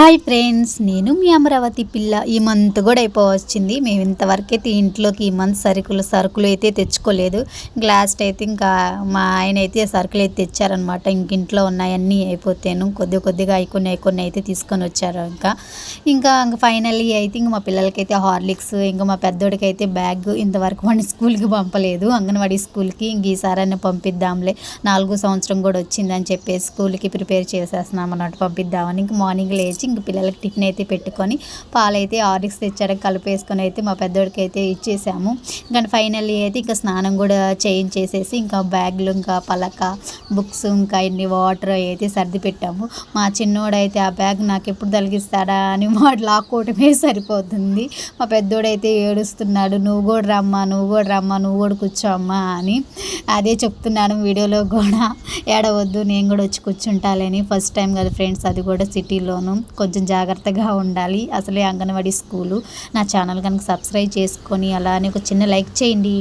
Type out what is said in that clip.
Hi friends నేను మీ అమరావతి పిల్ల. ఈ మంత్ కూడా అయిపోవచ్చింది. మేము ఇంతవరకు అయితే ఇంట్లోకి ఈ మంత్ సరుకులు సరుకులు అయితే తెచ్చుకోలేదు. లాస్ట్ అయితే ఇంకా మా ఆయన అయితే సరుకులు అయితే తెచ్చారనమాట ఇంక ఇంట్లో ఉన్నాయన్నీ అయిపోతాను కొద్ది కొద్దిగా అయికొని అయికొని అయితే తీసుకొని వచ్చారు ఇంకా. ఇంకా ఇంకా ఫైనల్లీ అయితే ఇంక మా పిల్లలకైతే హార్లిక్స్ ఇంకా మా పెద్దోడికి అయితే బ్యాగ్ ఇంతవరకు వాడిని స్కూల్కి పంపలేదు. అంగన్వాడీ స్కూల్కి ఇంక ఈసారి పంపిద్దాంలే. నాలుగో సంవత్సరం కూడా వచ్చిందని చెప్పేసి స్కూల్కి ప్రిపేర్ చేసేస్తున్నాం అన్నట్టు పంపిద్దామని. ఇంక మార్నింగ్ లేచి ఇంక పిల్లలకి టిఫిన్ అయితే పెట్టుకొని పాలైతే ఆరిక్స్ తెచ్చారు కలిపేసుకొని అయితే మా పెద్దోడికి అయితే ఇచ్చేసాము. ఇంకా ఫైనల్లీ అయితే ఇంకా స్నానం కూడా చేయించేసేసి ఇంకా బ్యాగ్లు ఇంకా పలక బుక్స్ ఇంకా ఇన్ని వాటర్ అయితే సర్ది పెట్టాము మా చిన్నోడైతే ఆ బ్యాగ్ నాకు ఎప్పుడు తొలగిస్తాడా అని వాడు లాక్కోవటమే సరిపోతుంది. మా పెద్దోడైతే ఏడుస్తున్నాడు నువ్వు కూడా రమ్మా నువ్వు కూడా రమ్మా నువ్వు కూడా కూర్చో అమ్మా అని అదే చెప్తున్నాను వీడియోలో కూడా. ఏడవద్దు నేను కూడా వచ్చి కూర్చుంటాలని ఫస్ట్ టైం కదా ఫ్రెండ్స్ అది కూడా సిటీలోను కొంచెం జాగ్రత్తగా ఉండాలి. అసలే అంగన్వాడీ స్కూలు నా ఛానల్ కనుక సబ్స్క్రైబ్ చేసుకొని అలానే ఒక చిన్న లైక్ చేయండి.